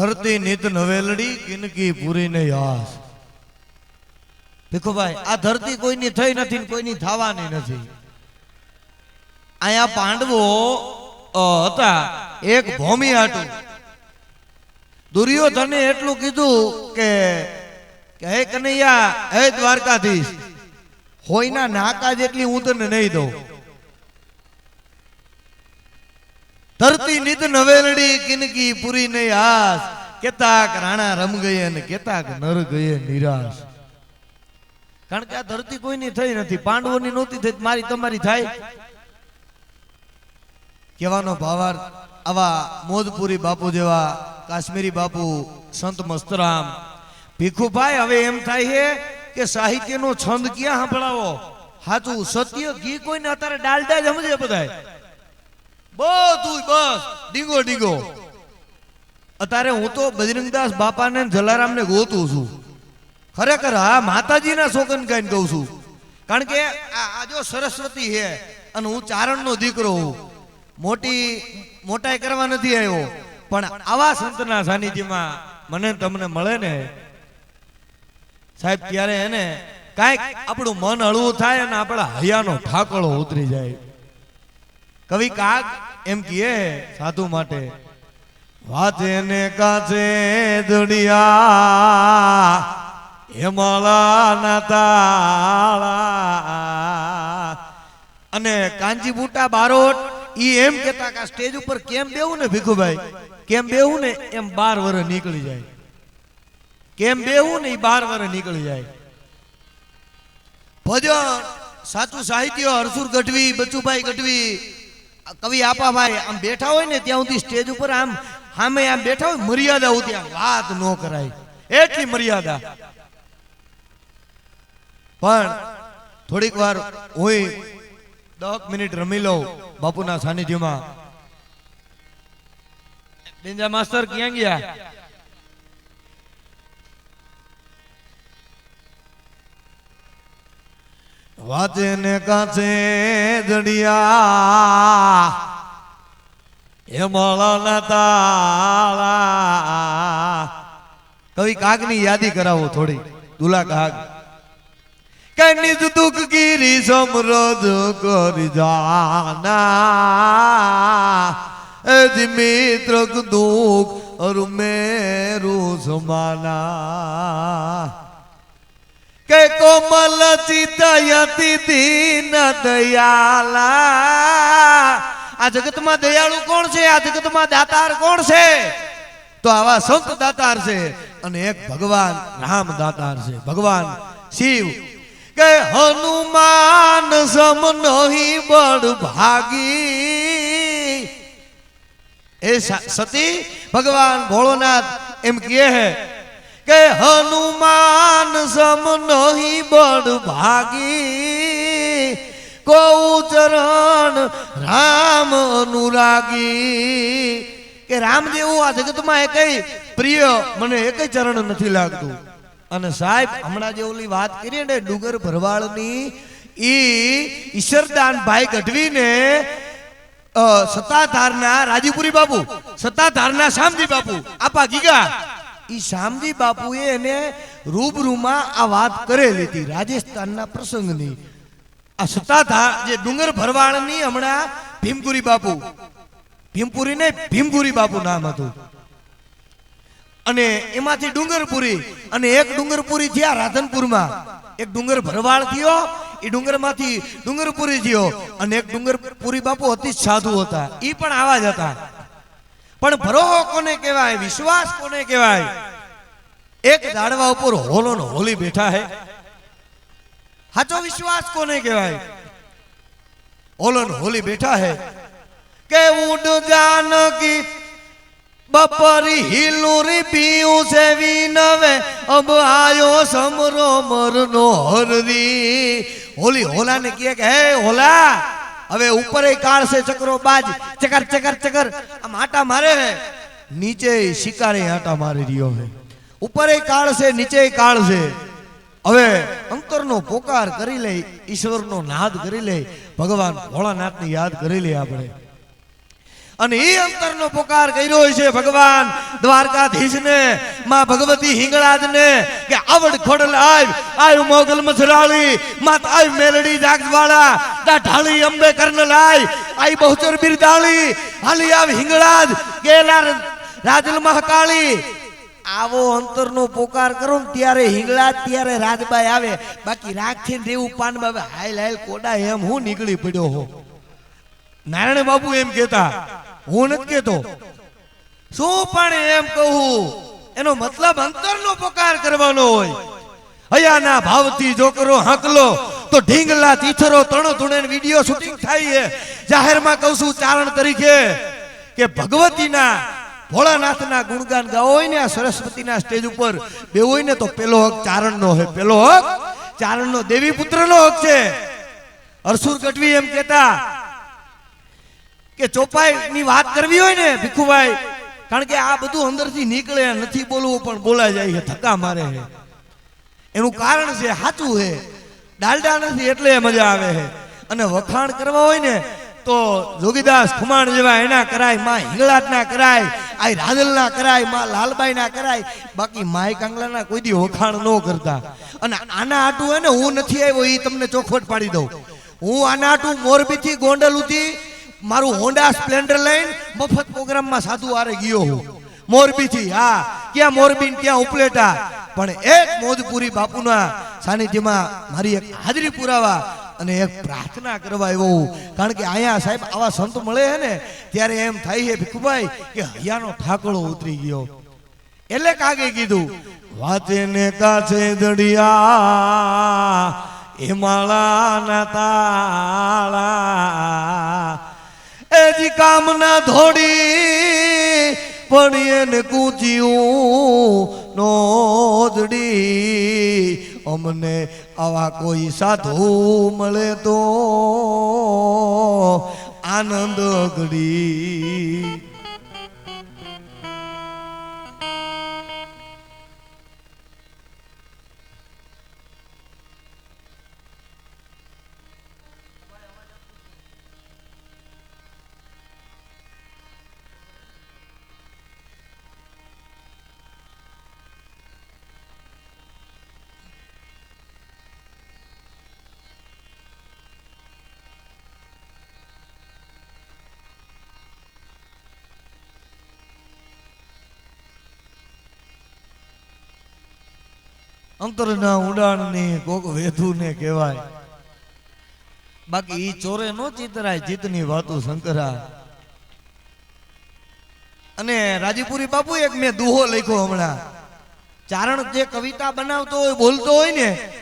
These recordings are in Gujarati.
ધરતી નિત નવેલડી, કિનકી પૂરીને યાસ. ભીખુભાઈ, આ ધરતી કોઈની થઈ નથી કોઈની થવાની નથી. અહીંયા પાંડવો હતા, એક ભૂમિ હતું દુર્યોધને એટલું કીધું કે હે કનૈયા, હે દ્વારકાધીશ, હોયના નાકા જેટલી હું તને નહીં દઉં. ધરતી નિત નવેલડી, કિનકી પૂરી નહીં આસ કેતાક રાણા રમ ગયે ને કેતાક નર ગયે નિરાશ. કારણ કે આ ધરતી કોઈની થઈ નથી, પાંડવોની નહોતી થઈ, મારી તમારી થાય. કહેવાનો ભાવાર્થ, આવા મોદપુરી બાપુ જેવા કાશ્મીરી બાપુ સંત મસ્તરામ, ભીખુભાઈ હવે એમ થાય છે કે સાહિત્યનો છંદ ક્યાં સાંભળાવો? સાચું સત્ય ઘી કોઈને અત્યારે ડાલડા જ સમજે બધાય. બધું બસ. ડીંગો ડીંગો. અત્યારે હું તો બજરંગદાસ બાપાને જલારામને ગોતું છું. ખરેખર હા માતાજીના શોકન કહીને કહું છું. કારણ કે આ જો સરસ્વતી છે અને હું ચારણનો દીકરો હું. મોટી મોટાઈ કરવા નથી આવ્યો. પણ આવા સંતના સાનિધ્યમાં મને તમને મળે ને? સાહેબ ત્યારે એને કાંઈક આપણું મન હળવું થાય અને આપણા હૈયાનો ઠાકળો ઉતરી જાય. કવિ કાક એમ કહે, સાધુ માટે ને કાચે દુડિયા હેમાળાના તાળા. અને કાંજી બુટા બારોટ, ઈ એમ કેતા કે સ્ટેજ ઉપર કેમ બેવું ને ભીખુભાઈ? કેમ બેવું ને? એમ બાર વર નીકળી જાય. કેમ બેવું ને? ઈ બાર વર નીકળી જાય. ભજન, સાચું સાહિત્ય હરસુર ગઢવી, બચુભાઈ ગઢવી આ આપા ભાઈ આમ બેઠા હોય ને ત્યાં સુધી સ્ટેજ ઉપર આમ સામે આમ બેઠા હોય મર્યાદા સુધી આમ વાત ન કરાય. એટલી મર્યાદા. પણ થોડીક વાર હોય દસ મિનિટ રમી લઉં બાપુના સાનિધ્યમાં. ડેન્જા માસ્ટર ક્યાં ગયા? વાતે ને કાચે દડિયા એ મળના તાળા કવિ કાગની યાદી કરાવો થોડી. દુલા કાગ. કે નિજ દુઃખ ગીરી સમરોધ કરી જાના. જ મિત્ર દુઃખ અરુ મેરુ સમાના કે કોમલ ચિતયતિ દીન દયાલા. આ જગતમાં દયાળુ કોણ છે? આ જગતમાં દાતાર કોણ છે? તો આવા સંત દાતાર છે અને એક ભગવાન રામ દાતાર છે. ભગવાન શિવ. કે હનુમાન સમ નહીં બળ ભાગી. એ સતી ભગવાન ભોળોનાથ એમ કહે હે કે હનુમાન સમ નહીં બળ ભાગી. કૌ ચરણ રામ અનુરાગી. કે રામ જેવું આ જગતમાં એકઈ પ્રિય મને એક ચરણ નથી લાગતું. અને સાહેબ, હમણાં જે ઓલી વાત કરીએ ને ડુંગર ભરવાળની ઈ ઈશ્વરદાન ભાઈ ગઢવીને સત્તાધારના રાજીપુરી બાપુ, સત્તાધારના શામજી બાપુ, આપા ગીગા. ઈ શામજી બાપુએ એને રૂબરૂમાં આ વાત કરેલી હતી રાજસ્થાનના પ્રસંગની. આ સત્તાધાર જે ડુંગર ભરવાડની હમણાં ભીમપુરી બાપુ, ભીમપુરી ને ભીમપુરી બાપુ નામ હતું. અને એમાંથી ડુંગરપુરી, અને એક ડુંગરપુરી થયા રાધનપુરમાં. એક ડુંગર ભરવાડ થયો, એ ડુંગરમાંથી ડુંગરપુરી થયો, અને એક ડુંગરપુરી બાપુ અતિ સાધુ હતા. એ પણ આવા જ હતા. પણ ભરોહો કોને કહેવાય, વિશ્વાસ કોને કહેવાય? એક ઝાડવા ઉપર હોલો હોલી બેઠા હે. સાચો વિશ્વાસ કોને કહેવાય? ઓલન હોલી બેઠા હે. કે ઉડ જાનકી, બપરી હિલુરી પીયું છે વિનવે. અબ આયો સમરો મરનો હરદી હોલી હોલાને કહે કે, હે હોલા, હવે ઉપર કાળ ચક્રો બાજ. ચકર ચકર ચકર, આમ આટા મારે હે. નીચે શિકારે આટા મારી રહ્યો હે. ઉપર કાળ છે નીચે કાળ હવે અંતરનો પોકાર કરી લે, ઈશ્વરનો નાદ કરી લે, ભગવાન ભોળાનાથને યાદ કરી લે આપણે. અને એ અંતરનો પોકાર કર્યો છે ભગવાન દ્વારકાધીશને, માં ભગવતી હિંગળાજને, કે આવડ ખોડલ આવ આવ મોગલ મથરાળી, માત આવ મેલડી જાગવાળા તા ઢાળી અંબે કર્ણ લાય આઈ બહુચર બિરદાળી, હાલી આવ હિંગળાજ ગેલા રાજલ મહાકાળી આવો અંતરનો પોકાર કરો ત્યારે હિંગળા ત્યારે રાજબાઈ આવે. બાકી રાખીને દેવું પાન બાબા હાલ હાલ કોડા એમ હું નીકળી પડ્યો હો. નારાયણ બાબુ એમ કહેતા, હું નથી કહેતો. શું પણ એમ કહું, એનો મતલબ અંતરનો પોકાર કરવાનો હોય. હયાના ભાવથી જો કરો હાંકલો, તો ઢીંગલા તીથરો ત્રણો ધૂણે વીડિયો શૂટિંગ થાય છે. જાહેરમાં કહું છું, ચારણ તરીકે કે ભગવતીના ભોળાનાથના ગુણગાન ગાઓ ને આ સરસ્વતીના સ્ટેજ ઉપર, બે હોય ને તો પેલો હક ચારણનો હોય. પેલો હક ચારણનો, દેવી પુત્રનો હક છે. અરસુર ગઢવી એમ કહેતા કે ચોપાઈ ની વાત કરવી હોય ને ભીખુભાઈ, કારણ કે આ બધું અંદરથી નીકળે, નથી બોલવું, પણ બોલા જાય છે, ધક્કા મારે છે. એનું કારણ છે, સાચું છે. ડાલડા નથી એટલે મજા આવે છે. અને વખાણ કરવા હોય ને તો જોગીદાસ ખુમાણ જેવા એના કરાય, માં હિંગળાટ ના કરાય આ રાજલ ના કરાય, માં લાલબાઈ ના કરાય, બાકી માય કાંગલા ના કોઈ દી વખાણ ન કરતા. અને આના આટું ને હું નથી આવ્યો એ તમને ચોખવટ પાડી દઉં. હું આના આટું મોરબી થી ગોંડલ ઉથી મારું હોન્ડા સ્પ્લેન્ડર લઈને મફત પ્રોગ્રામમાં સાધુ આરે ગયો હું. મોરબી થી હા, ક્યાં મોરબી ક્યાં ઉપલેટા. પણ એક મોજપુરી બાપુના સાનિધ્યમાં મારી એક હાજરી પુરાવા અને એક પ્રાર્થના કરવા આવ્યો કારણ કે અહીંયા સાહેબ આવા સંત મળે છે ને, ત્યારે એમ થાય છે ભીખુભાઈ, કે હૈયાનો ઠાકડો ઉતરી ગયો. એટલે કાગે કીધું, વાતે ને કાছে દડિયા, એ માળાના તાળા. એજી કામના ધોડી પણ એને કૂચ્યું નોદડી અમને આવા કોઈ સાધુ મળે તો આનંદ ઘડી. અંતરના ઉડાણને કોક વેધુને કહેવાય. બાકી ઈ ચોરે નો ચિતરાય જીતની વાતો શંકરા. અને રાજીપુરી બાપુ એક મેં દુહો લખ્યો હમણાં. ચારણ જે કવિતા બનાવતો હોય, બોલતો હોય ને,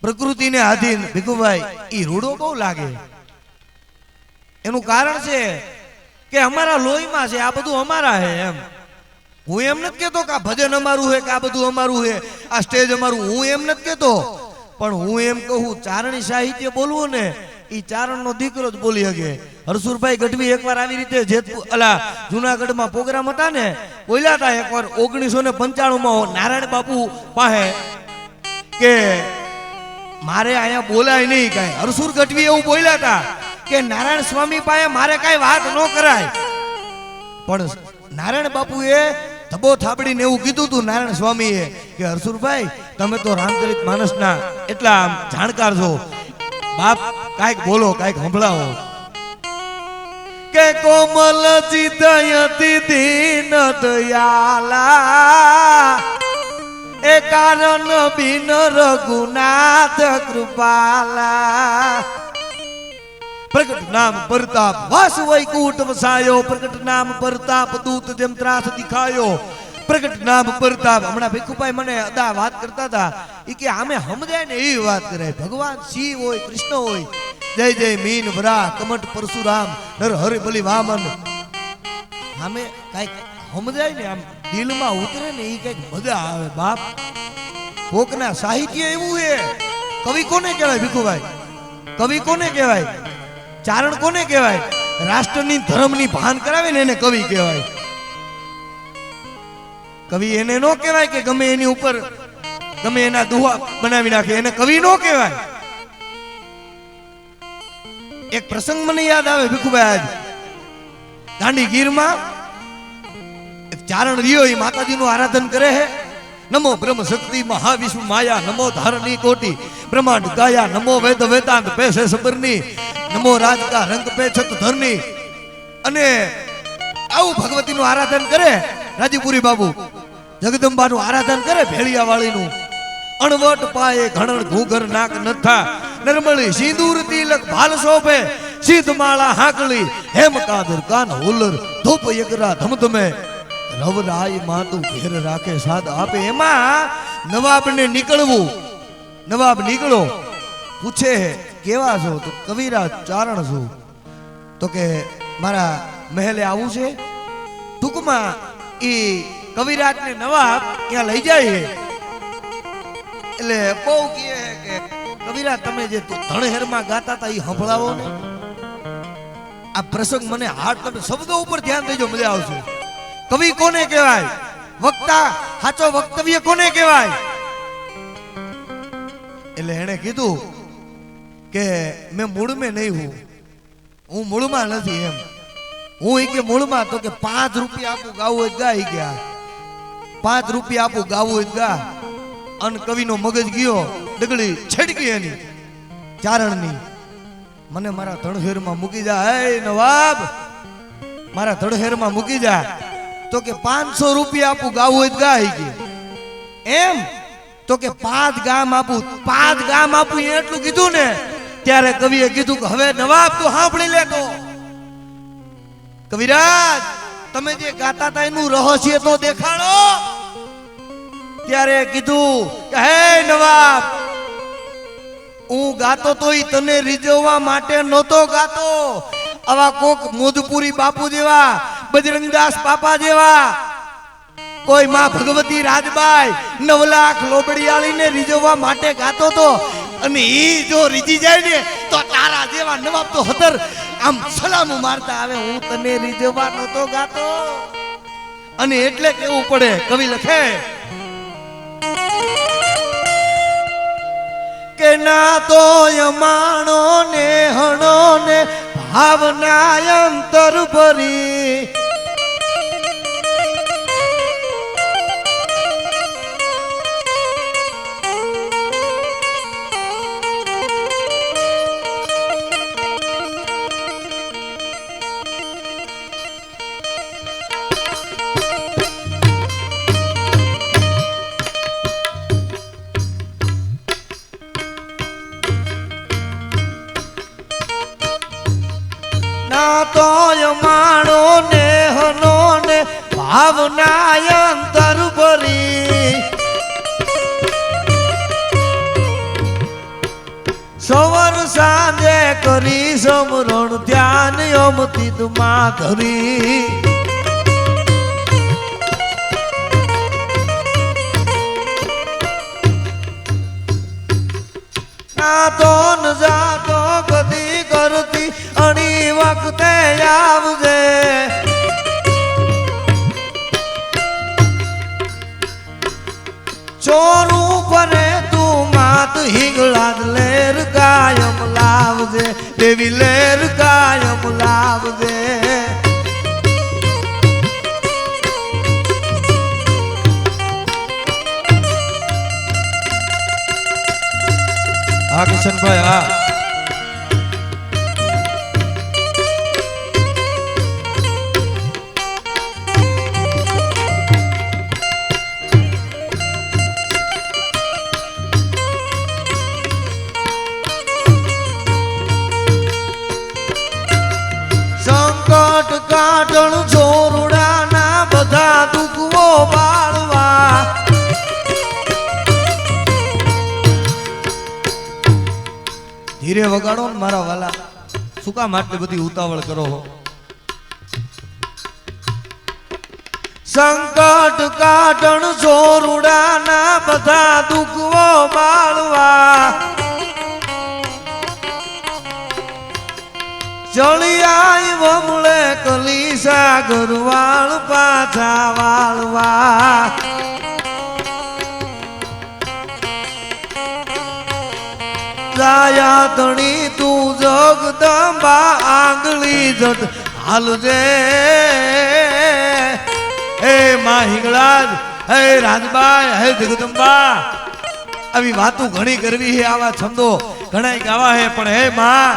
પ્રકૃતિને આધીન ભીખુભાઈ, ઈ રૂડો બહુ લાગે. એનું કારણ છે કે અમારા લોહીમાં છે, આ બધું અમારા છે એમ. હું એમ નથી કેતો કે આ ભજન અમારું છે, કે આ બધું અમારું છે, આ સ્ટેજ અમારું, હું એમ નથી કેતો પણ હું એમ કહું, ચારણી સાહિત્ય બોલવું ને, ઈ ચારણનો દીકરો જ બોલી શકે. હરસુરભાઈ ગઢવી એકવાર આવી રીતે જેતપુર અલા, જુનાગઢમાં પ્રોગ્રામ હતા ને, બોલ્યા હતા એકવાર ઓગણીસો ને પંચાણું નારાયણ બાપુ પાસે કે મારે અહીંયા બોલાય નહીં કાંઈ. હરસુર ગઢવી એવું બોલ્યા હતા કે નારાયણ સ્વામી પાસે મારે કાંઈ વાત ન કરાય. પણ નારાયણ બાપુએ ધબો થાબડીને એવું કીધું હતું નારાયણ સ્વામીએ કે, હરસુરભાઈ, તમે તો રામચરિત માનસના એટલા જાણકાર છો. બાપ, કાંઈક બોલો, કાંઈક સંભળાવો. કે કોમલ ચિતયતી દીન દયાલા, એ કારણ બિન રઘુનાથ કૃપાલા. પ્રગટ નામ પરતાપ. વાસ વૈકુટ વસાયો, પ્રગટ નામ પરતાપ, દૂત જેમ ત્રાસ દિખાયો. પ્રગટ નામ પરતાપ. હમણાં ભીખુભાઈ મને અદા વાત કરતા હતા. એ કે આમે સમજાય ને એવી વાત કરે. ભગવાન શિવ હોય, કૃષ્ણ હોય. જય જય મીન વરા કમટ પરશુરામ, નર હરિ બલિ વામન. આમે કાંઈક સમજાય ને આમ દિલમાં ઉતરે ને એ કંઈક મજા આવે, બાપ. કોકના સાહિત્ય એવું છે. કવિ કોને કહેવાય ભીખુભાઈ? કવિ કોને કહેવાય? ચારણ કોને કહેવાય? રાષ્ટ્રની ધર્મની ભાન કરાવે ને એને કવિ કહેવાય. કવિ એને નો કહેવાય કે ગમે એની ઉપર, ગમે એના દુહા બનાવી નાખે, એને કવિ નો કહેવાય. એક પ્રસંગ મને યાદ આવે ભીખુભાઈ આજ. દાંડી ગીરમાં એક ચારણ રહ્યો, એ માતાજીનું આરાધન કરે છે નમો બ્રહ્મ શક્તિ મહાવિષ્ણુ માયા, નમો ધારણી કોટી, બ્રહ્માંડ ગાયા, નમો વેદ વેદાંત પેશે સબરની નમો રાજકા રંગ પે છત ધરની. અને આવું ભગવતીનું આરાધન કરે રાજીપુરી બાબુ. જગદંબાનું આરાધન કરે ભેળિયા વાળીનું અણવટ પાયે ઘણણ ઘૂઘર નાક નથા. નરમળી સિંદૂર તિલક ભાલ શોભે. સિદ્ધ માળા હાકલી હેમ કાદર કાન હુલર. ધૂપ યગરા ધમધમે. રવરાય માતું ઘેર રાખે સાદ આપે. એમાં નવાબને નીકળવું. નવાબ નીકળો. પૂછે કેવા છો? તો કવિરાજ ચારણ છું. તો કે મારા મહેલે આવું છે? ટૂંકમાં એ કવિરાજ ને નવાબ ત્યાં લઈ જાય એટલે બહુ કહે કે કવિરાજ, તમે જે ધણહેરમાં ગાતા હતા એ સંભળાવો ને. આ પ્રસંગ મને હાર્ટ તમે શબ્દો ઉપર ધ્યાન દેજો, મજા આવશે. કવિ કોને કહેવાય? વક્તા, સાચો વક્તવ્ય કોને કહેવાય? એટલે એણે કીધું કે મેં મૂળમાં નહીં હું. હું મૂળમાં નથી એમ. હું એ કે મૂળમાં તો કે પાંચ રૂપિયા આપું, ગાવું હોય ગા ઈ ગયા પાંચ રૂપિયા આપું, ગાવું હોય ગા. અન કવિનો મગજ ગયો ડગડી છેડકી એની. ચારણની. મને મારા ધણહેરમાં મૂકી જા. હે નવાબ, મારા ધણહેરમાં મૂકી જા. તો કે પાંચસો રૂપિયા આપું, ગાવું હોય ગાઈ ગયું એમ? તો કે પાંચ ગામ આપું, પાંચ ગામ આપું એ એટલું કીધું ને. ત્યારે કવિએ કીધું કે હવે નવાબ તું સાંભળી લેતો. કવિરાજ, તમે જે ગાતા હતા એનું રહસ્ય તો દેખાડો. ત્યારે કીધું કે, હે નવાબ, હું ગાતો તો ઈ તને રીઝવવા માટે નહોતો ગાતો. આવા કોક મોધપુરી બાપુ જેવા, બજરંગદાસ બાપા જેવા, કોઈ માં ભગવતી રાજબાઈ નવ લાખ લોબડિયાળીને રીઝવવા માટે ગાતો તો અને એ જો રીજી જાય ને, તો તારા જેવા નવાબ તો હતર. આમ સલામ મારતા આવે, હું તને રીઝવવા નતો ગાતો. અને એટલે કેવું પડે, કવિ લખે. કે ના તો યમાણો ને હણો ને ભાવના અંતર ભરી ભાવના અંતર ભરી સવાર સાંજે કરી સમરણ ધ્યાન અમતિત માં ધરી ના તો ન જાતો કદી કરતી અણી વખતે આવજે માત હિંગળાદ લેર કાયમ લાવજે દેવી લેર કાયમ લાવજે. હા કિશનભાઈ હા. વગાડો ને મારા વાલા. શું કામ બધી ઉતાવળ કરો હો? સંકટ કાટણ ચોરુડાના બધા દુખવો બાળવા. ચળિયાઈ વમળે કલી સાગર વાળ પાછા વાળવા. ધણી તું જગદંબા આંગળી જટ. હાલજે હે માં હિંગળાજ, હે રાજબાઈ, હે જગદંબા. આવી વાતો ઘણી કરવી હે આવા છંદો ઘણા ગાવા હે પણ હે માં,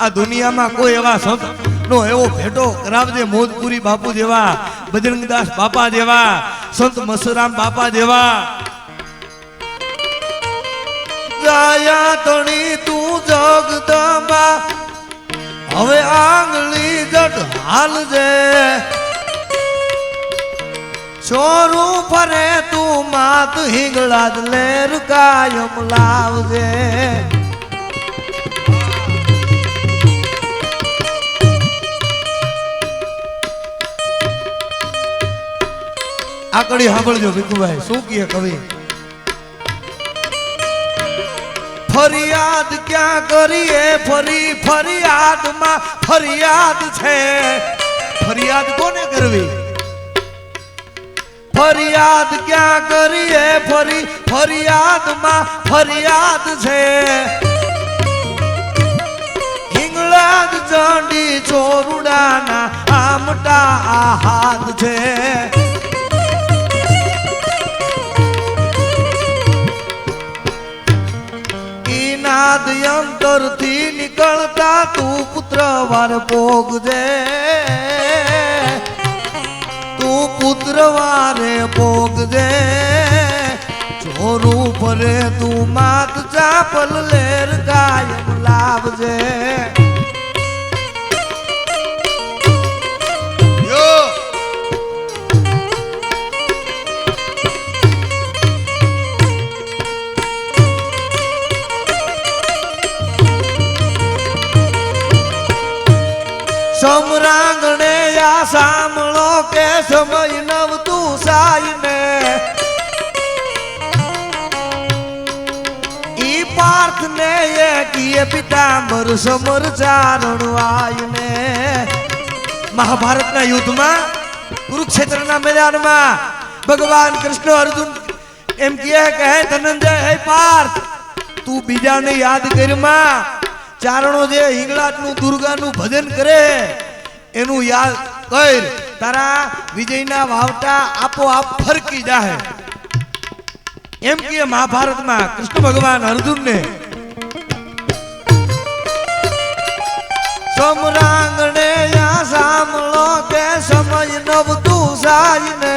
આ દુનિયામાં કોઈ એવા સંત નો એવો ભેટો કરાવજે, મોજપુરી બાપુ જેવા, બજરંગદાસ બાપા જેવા, સંત મસરામ બાપા જેવા. જાયા તણી તું જગદંબા હવે આંગળી જટ હાલજે ચોરું ફરે તું માત હિંગળા જ લેર કાયમ લાવજે. આકડી સાંભળજો ભીખુભાઈ, શું કહે કવિ? ફરિયાદ ક્યાં કરીએ? ફરી ફરિયાદમાં ફરિયાદ છે. ફરિયાદ કોને કરવી? ફરિયાદ ક્યાં કરીએ? ફરી ફરિયાદમાં ફરિયાદ છે. હિંગળાજ ચંડી ચોરુડાના આમટા આ હાથ છે. ઈનાદ અંતરથી નીકળતા તું પુત્ર વાર ભોગજે. તું પુત્ર વારે ભોગજે. છોરું ભરે તું માત ચાપલ લેર કાયમ લાવજે. સમરાંગણે આ સાંભળો કે સમય નવ તું સાઈને ઈ પાર્થ ને એ કીએ પિતાંબર સમર ચારણ આઈને મહાભારતના યુદ્ધમાં કુરુક્ષેત્રના મેદાનમાં ભગવાન કૃષ્ણ અર્જુન એમ કહે કે હે ધનંજય હે પાર્થ તું બીજાને યાદ કરમાં ચારણો જે હિંગળાટનું, દુર્ગાનું ભજન કરે એનું યાદ કર. તારા વિજયના વાવટા આપોઆપ ફરકી જાહે. એમ કે મહાભારતમાં કૃષ્ણ ભગવાન અર્જુનને, સમરાંગણે યા સાંભળો તે સમય નવ તું સાઈને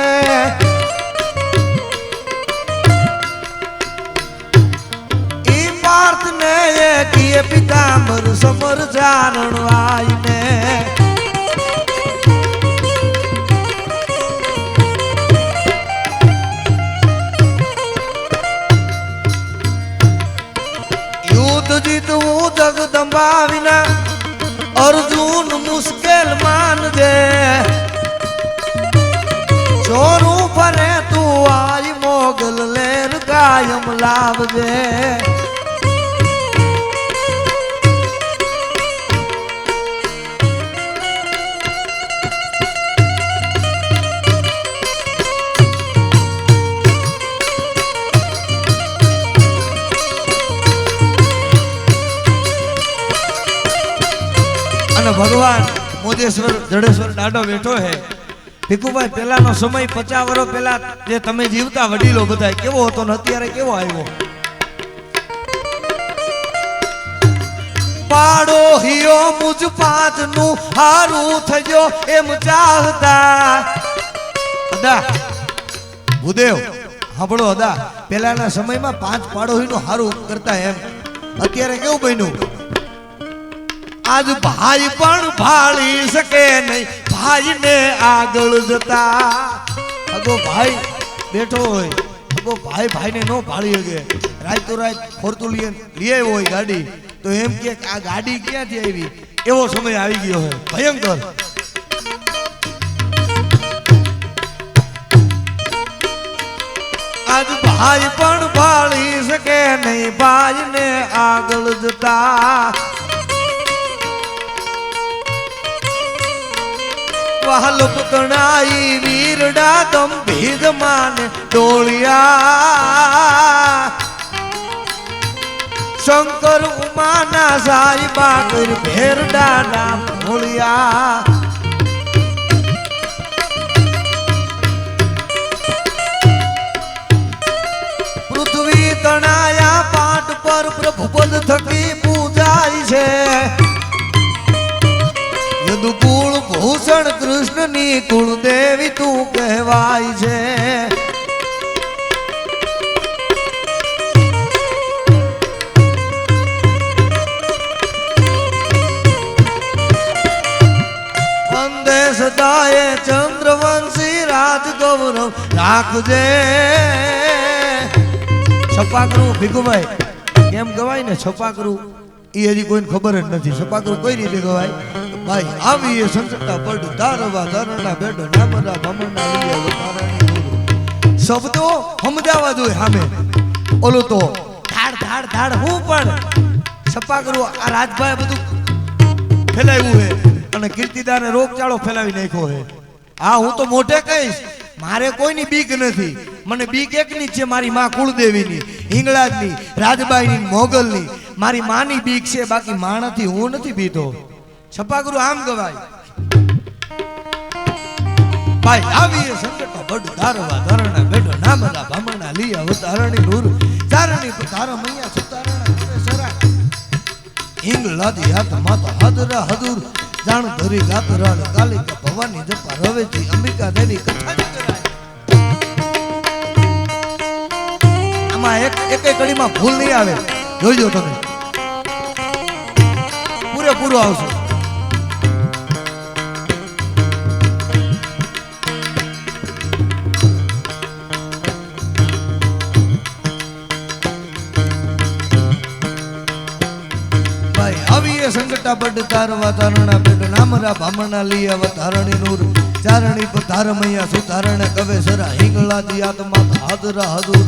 ઈ પાર્થ ને એ પિતાંબર સમર ચારણ આઈને દાડો બેઠો હે. ભીખુભાઈ પેલાનો સમય પચાસ વર્ષ પહેલા જે તમે જીવતા વડીલો બધા, કેવો હતો ને અત્યારે કેવો આવ્યો? પાડો હિયો મુજ પાંચનું હારું થયો એમ ચાહતા અદા, ભૂદેવ, સાંભળો અદા પેલાના સમયમાં પાંચ પાડોહીનું હારું કરતા એમ. અત્યારે કેવું બન્યું? આજ ભાઈ પણ ભાળી શકે નહીં. ભાઈને આગળ જતા, અગો ભાઈ, બેઠો હોય. અગો ભાઈ, ભાઈને નો ભાળી શકે. રાઈતો રાત ફોર્ચ્યુલિયન લઈ હોય ગાડી. તો એમ કે આ ગાડી ક્યાંથી આવી? એવો સમય આવી ગયો હોય. ભયંકર. આજ ભાઈ પણ ભાળી શકે નહીં. ભાઈને આગળ જતા વહલ પુતણાઈ વીરડા ગંભીર માન ડોળિયા શંકર ઉમાના સાઈબા કર ભેરડા નામ ભોળિયા પૃથ્વી તણાયા પાટ પર પ્રભુપદ થકી પૂજાય છે. કૃષ્ણની કુળદેવી તું કહેવાય છે. સદાય ચંદ્રવંશી રાજ ગૌરવ રાખજે. છપાકરું, ભીખુભાઈ, કેમ ગવાય ને છપાકરું? એ હજી કોઈને ખબર જ નથી. છપાકરું કઈ રીતે ગવાય? ભાઈ આવી એ સંકટા પડ તારવા ધરણા બેડો નામના ભમણા લીયા વતારણી. શબ્દો સમજાવા જોઈએ સામે. ઓલું તો, ધાડ ધાડ ધાડ, હું પણ છપાકરું આ રાજભાઈ બધું ફેલાવ્યું હે. અને કીર્તિદાને રોગચાળો ફેલાવી નાખ્યો હે. હા, હું તો મોઢે કહીશ. મારે કોઈની બીક નથી. મને બીક એકની છે, મારી માં કુળદેવીની, હિંગળાજની, રાજબાઈની, મોગલની. મારી માની બીક છે, બાકી માણથી હું નથી બીતો છપાગુરુ આમ ગવાય. ભાઈ, આવીએ સંકટ બડ ધારવા ધરણા બેઠો. નામના ભામણા, લીયા ઉતારણી નૂર ચારણી તારા મૈયા સુતારણા સરાય હિંગ હાથ માતા હદરા હદુર. જાણ ધરી ગાતરાણ કાલિકા ભવાની જપા રવેજી અંબિકા દેવી કથા આમાં એક એકે કડીમાં ભૂલ નહીં આવે. જોઈજો તમે. પૂરેપૂરું આવશે. એ સંકટા બડ તારવા તારણા બેટ નામરા ભામણા લી અવતારણી નૂર. ચારણી પધાર મૈયા સુધારણ કવે સરા હિંગળા દી આત્મા હાદરા હદુર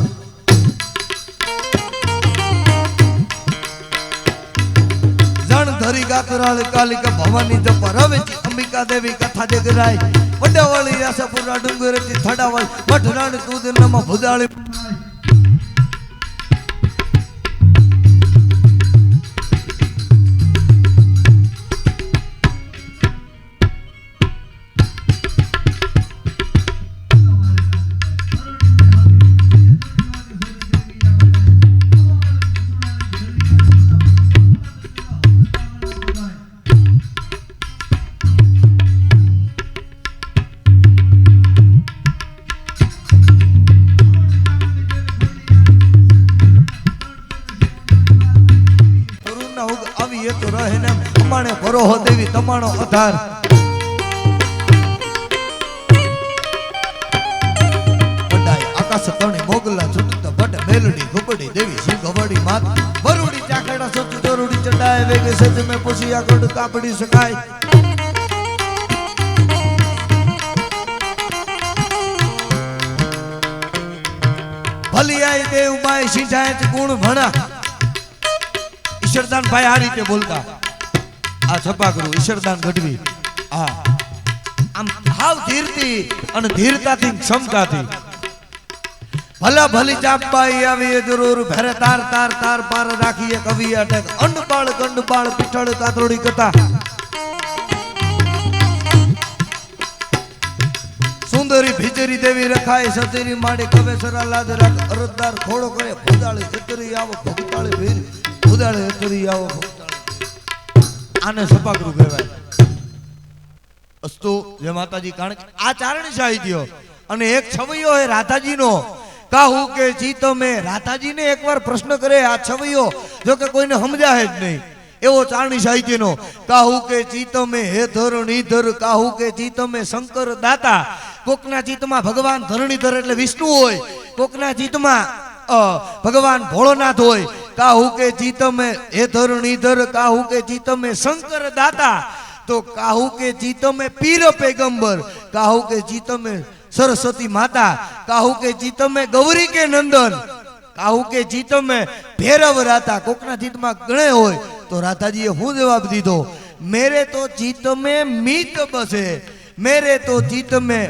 જણ ધરી ગાતરાળ કાલિક ભવાની જપ રવે અંબિકા દેવી કથા જગરાય. વડાવાળી આશાપુરા ડુંગરથી થડાવળ મઠરાણ તમારો આધાર વડાઈ આકાશ તણી મોગલા છૂટતા બટ મેલડી ગુબડી દેવી સિંહ ગવડી માત. બરુડી ચાખડા સચ દરુડી ચડાય વેગે સજ મે પૂછી આગળ કાપડી શકાય. ભલી આઈ દેવ બાઈ સિંચાય ગુણ ભણા. ઈશ્વરદાન ભાઈ આ રીતે બોલતા. આ છપાકરું ઈશ્વરદાન ગઢવી. આ આમ હાવ ધીરતી અને ધીરતાથી ક્ષમતાથી. ભલા ભલી ચાપબાઈ આવી જરૂર, ભેરે તાર તાર તાર પાર રાખીએ કવિ અટક. અંડબાળ ગંડબાળ પીઠળ, કાતરોડી કથા. સુંદરી ભીજરી દેવી રખાય, સતરી માડી કવે સરા લાદ રાખ. અરજદાર ખોડો કરે ભૂદાળી ચતરી આવો ભૂતાળી ભીર. ભૂદાળી ચતરી આવો આને સપાકરું કહેવાય. અસ્તુ જય માતાજી કારણ કે આ ચારણી સાહિત્ય અને એક છવૈયો હે રાધાજીનો. કાહુ કે ચીતો મેં રાધાજીને એકવાર પ્રશ્ન કરે આ છવૈયો જો કે કોઈને સમજાય જ નહીં. એવો ચારણી સાહિત્યનો કાહુ કે ચીતો મેં હે ધરણીધર કાહુ કે ચીતો મેં શંકર દાતા કોકના જીતમાં ભગવાન ધરણીધર એટલે વિષ્ણુ હોય. કોકના અ, ભગવાન ભોળોનાથ હોય, કાહુ કે જીતમે મેં હે ધરણીધર, કાહુ કે જીતમે શંકર દાતા તો કાહુ કે જીતમે પીર પેગંબર, કાહુ કે જીતમે સરસ્વતી માતા, કાહુ કે જીતમે ગૌરી કે નંદન, કાહુ કે જીતમે ભૈરવ રાતા કોકના જીતમાં ગણે હોય, તો રાધાજીએ હું જવાબ દીધો? મેરે તો જીતમે મીત બસે, મેરે તો જીતમે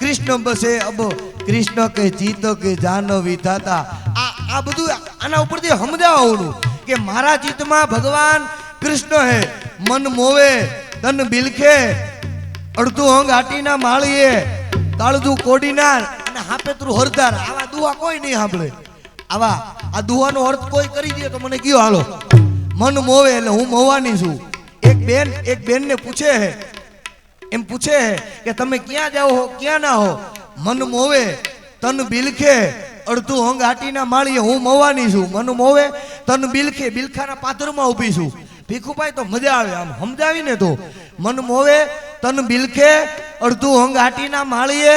કૃષ્ણ બસે, અબ કૃષ્ણ કે જીતો કે જાનવી વિધાતા. આ આ બધું આના ઉપરથી સમજાવવાનું કે મારા ચિત્તમાં ભગવાન કૃષ્ણ હે. મન મોવે, તન બિલખે, અડધું અંગ આટીના માળીએ, તળધું કોડીના અને હાપેતરું હરદાર આવા દુઆ કોઈ નહીં સાંભળે. આવા આ દુઆનો અર્થ કોઈ કરી દે તો મને કયો હાલો. મન મોવે એટલે હું મોવાની છું. એક બેન, એક બેનને પૂછે હે. એમ પૂછે કે તમે ક્યાં જાઓ હો, ક્યાં ના હો? મન મોવે, તન બિલખે, અડધું અંગ હાટીના માળીએ હું મોવાની છું. મન મોવે, તન બિલખે, બિલખાના પાથરમાં ઊભી છું. ભીખુભાઈ તો મજા આવે આમ, સમજાવીને તો. મન મોવે, તન બિલખે, અડધું અંગ હાટીના માળીએ,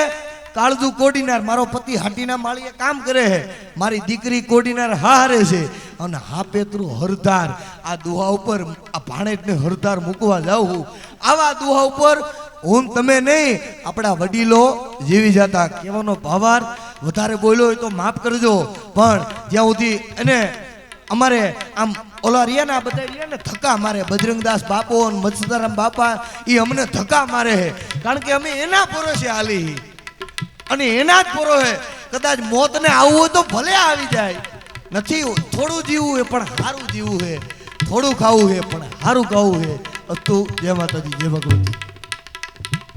કાળજું કોડીનાર, મારો પતિ હાટીના માળીએ કામ કરે છે. મારી દીકરી કોડીનાર હારે છે. અને હા પેતરું હરધાર, આ દુહા ઉપર, આ ભાણેજને હરધાર મૂકવા જાઉં આવા દુહા ઉપર હું તમે નહીં, આપણા વડીલો જીવી જતા કહેવાનો ભાવાર વધારે બોલ્યો હોય તો માફ કરજો. પણ જ્યાં સુધી એને અમારે આમ ઓલા રહ્યા ને આ બધા રહ્યા ને ધક્કા મારે, બજરંગદાસ બાપો અને મત્સ્યરામ બાપા એ અમને ધક્કા મારે છે. કારણ કે અમે એના ભરોસે હાલી. અને એના જ પૂરો હે કદાચ મોતને આવવું હોય તો ભલે આવી જાય. નથી, થોડું જીવવું હે પણ સારું જીવવું હે થોડું ખાવું હે પણ સારું ખાવું હે અસ્તુ જય માતાજી, જય ભગવતી.